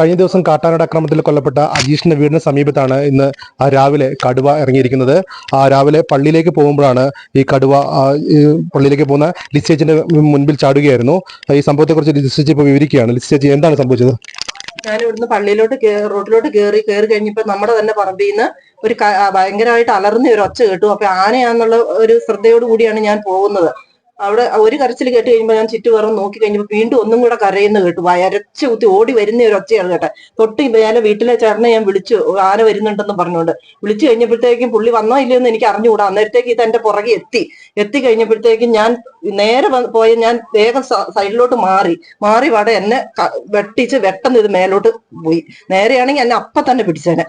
കഴിഞ്ഞ ദിവസം കാട്ടാനട അക്രമത്തിൽ കൊല്ലപ്പെട്ട അജീഷിന്റെ വീടിന് സമീപത്താണ് ഇന്ന് രാവിലെ കടുവ ഇറങ്ങിയിരിക്കുന്നത്. ആ രാവിലെ പള്ളിയിലേക്ക് പോകുമ്പോഴാണ് ഈ കടുവ പള്ളിയിലേക്ക് പോകുന്ന ലിസ്റ്റേജിന്റെ മുൻപിൽ ചാടുകയായിരുന്നു. ഈ സംഭവത്തെക്കുറിച്ച് ലിസ്റ്റേജ് ഇപ്പോൾ വിവരിക്കുകയാണ്. ലിസ്റ്റേജ് എന്താണ് സംഭവിച്ചത്? ഞാൻ ഇവിടുന്ന് പള്ളിയിലോട്ട് റോഡിലോട്ട് കയറി കയറി കഴിഞ്ഞപ്പോ നമ്മുടെ തന്നെ പറമ്പിൽ നിന്ന് ഒരു ഭയങ്കരമായിട്ട് അലർന്ന ഒരു ഒച്ച കേട്ടു. അപ്പൊ ആനയാന്നുള്ള ഒരു ശ്രദ്ധയോട് കൂടിയാണ് ഞാൻ പോകുന്നത്. അവിടെ ഒരു കരച്ചിൽ കേട്ട് കഴിയുമ്പോൾ ഞാൻ ചുറ്റുപുറം നോക്കി കഴിഞ്ഞപ്പോൾ വീണ്ടും ഒന്നും കൂടെ കരയുന്ന കേട്ടു. വരച്ച് കുത്തി ഓടി വരുന്ന ഒരു ഒച്ചയാണ് കേട്ടെ തൊട്ട് ഞാൻ വീട്ടിലെ ചേട്ടനെ ഞാൻ വിളിച്ചു. ആന വരുന്നുണ്ടെന്ന് പറഞ്ഞുകൊണ്ട്. വിളിച്ചു കഴിഞ്ഞപ്പോഴത്തേക്കും പുള്ളി വന്നോ ഇല്ലയോ എന്ന് എനിക്ക് അറിഞ്ഞുകൂടാ. അന്നേരത്തേക്ക് ഇത് എന്റെ പുറകെ എത്തി. എത്തി കഴിഞ്ഞപ്പോഴത്തേക്കും ഞാൻ നേരെ പോയ ഞാൻ വേഗം സൈഡിലോട്ട് മാറി. മാറി വട എന്നെ വെട്ടിച്ച് വെട്ടെന്ന് ഇത് മേലോട്ട് പോയി. നേരെയാണെങ്കിൽ എന്നെ അപ്പൊ തന്നെ പിടിച്ചേനെ.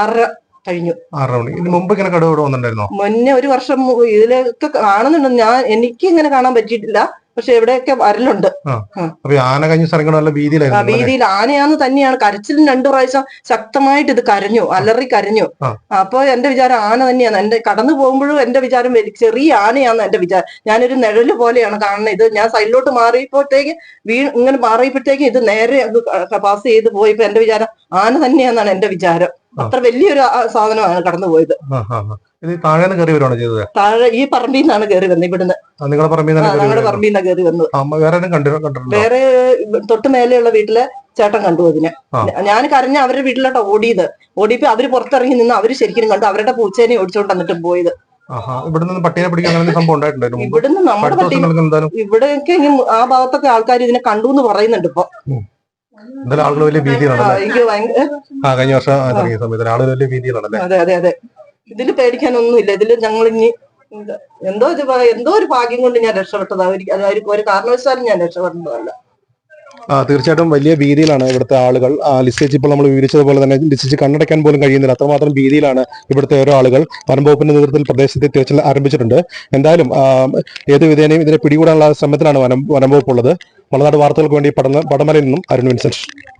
ആറര കഴിഞ്ഞു. ആറര മണി. ഇതിന് മുമ്പ് ഇങ്ങനെ കടുവ ഇവിടെ വന്നിട്ടുണ്ടായിരുന്നോ? മുന്നേ ഒരു വർഷം മു- ഇതിലൊക്കെ കാണുന്നുണ്ട്. ഞാൻ എനിക്ക് ഇങ്ങനെ കാണാൻ പറ്റിയിട്ടില്ല. പക്ഷെ എവിടെയൊക്കെ വരലുണ്ട്. അപ്പൊ ഈ ആന കഴിഞ്ഞ സ്ഥലങ്ങൾ നല്ല ആ വീതിയിലായിരുന്നു വീതിയിൽ ആനയാന്ന് തന്നെയാണ്. കരച്ചിലും രണ്ടു പ്രാവശ്യം ശക്തമായിട്ട് ഇത് കരഞ്ഞു. അലറി കരഞ്ഞു. ആ. അപ്പൊ എന്റെ വിചാരം ആന തന്നെയാണ്. എന്റെ കടന്നു പോകുമ്പോഴും എന്റെ വിചാരം ചെറിയ ആനയാന്ന് എന്റെ വിചാരം. ഞാനൊരു നിഴൽ പോലെയാണ് കാണുന്നത്. ഇത് ഞാൻ സൈഡിലോട്ട് മാറിയപ്പോഴത്തേക്ക് വീ ഇങ്ങനെ മാറിയപ്പോഴത്തേക്ക് ഇത് നേരെ പാസ് ചെയ്ത് പോയപ്പോ എന്റെ വിചാരം ആന തന്നെയാന്നാണ് എന്റെ വിചാരം. അത്ര വലിയൊരു സാധനമാണ് കടന്നു പോയത്. ഇത് താഴെ നിന്ന് കയറി വരുവാണ് ചെയ്തത്? താഴെ ഈ പറമ്പിൽ നിന്നാണ് കയറി വന്നത് ഇവിടുന്ന് നിങ്ങളുടെ നിങ്ങളെ പറമ്പിൽ കയറി ഞങ്ങളുടെ വരുവാണ്. പറമ്പിൽ നിന്നാണ് കയറി വന്നത്. വേറെ വേറെ തൊട്ട് മേലെയുള്ള വീട്ടിലെ ചേട്ടൻ കണ്ടു അതിനെ. ഞാൻ കരഞ്ഞ അവരുടെ വീട്ടിലോട്ടാ ഓടിയത്. ഓടിയപ്പോ അവർ പുറത്തിറങ്ങി നിന്ന് അവർ ശരിക്കും കണ്ടു. അവരുടെ പൂച്ചേനെ ഓടിച്ചോണ്ട് വന്നിട്ട് പോയത്. ഇവിടെ നിന്ന് പിടിക്കാൻ സംഭവം ഉണ്ടായിട്ടുണ്ടായിരുന്നു മുമ്പ്? ഇവിടുന്ന് നമ്മുടെ പട്ടി ഇവിടെയൊക്കെ ആ ഭാഗത്തൊക്കെ ആൾക്കാർ ഇതിനെ കണ്ടു എന്ന് പറയുന്നുണ്ട് ഇപ്പൊ. എന്തായാലും ആളുകൾ വലിയ ഭീതി ഭീതിയിലാണല്ലേ ആ കഴിഞ്ഞ വർഷം ഇറങ്ങിയ സമയത്ത് ആളുകൾ വലിയ ഭീതിയിലാണല്ലേ അതെ അതെ അതെ. ഇതിൽ പേടിക്കാനൊന്നുമില്ല. ഇതിൽ ഞങ്ങൾ ഇനി എന്തോ ഒരു എന്തോ ഒരു ഭാഗ്യം കൊണ്ട് ഞാൻ രക്ഷപ്പെട്ടത് അവർക്ക് അതായിരിക്കും ഒരു കാരണവശാലും ഞാൻ രക്ഷപ്പെട്ടതല്ല തീർച്ചയായിട്ടും വലിയ ഭീതിയിലാണ് ഇവിടുത്തെ ആളുകൾ. ആ, ലിസ്റ്റേജ് ഇപ്പോൾ നമ്മൾ വിവരിച്ചതുപോലെ തന്നെ ലിസ്റ്റേജ് കണ്ണടയ്ക്കാൻ പോലും കഴിയുന്നില്ല. അത്രമാത്രം ഭീതിയിലാണ് ഇവിടുത്തെ ഓരോ ആളുകൾ. വനംവകുപ്പിന്റെ നേതൃത്വത്തിൽ പ്രദേശത്തെ തിരച്ചിൽ ആരംഭിച്ചിട്ടുണ്ട്. എന്തായാലും ആ, ഏത് വിധേനയും ഇതിനെ പിടികൂടാനുള്ള ശ്രമത്തിലാണ് വനം വനംവകുപ്പ് ഉള്ളത്. മലനാട് വാർത്തകൾക്ക് വേണ്ടി പടമ പടമലയിൽ നിന്നും അരുൺ വിൻസെന്റ്.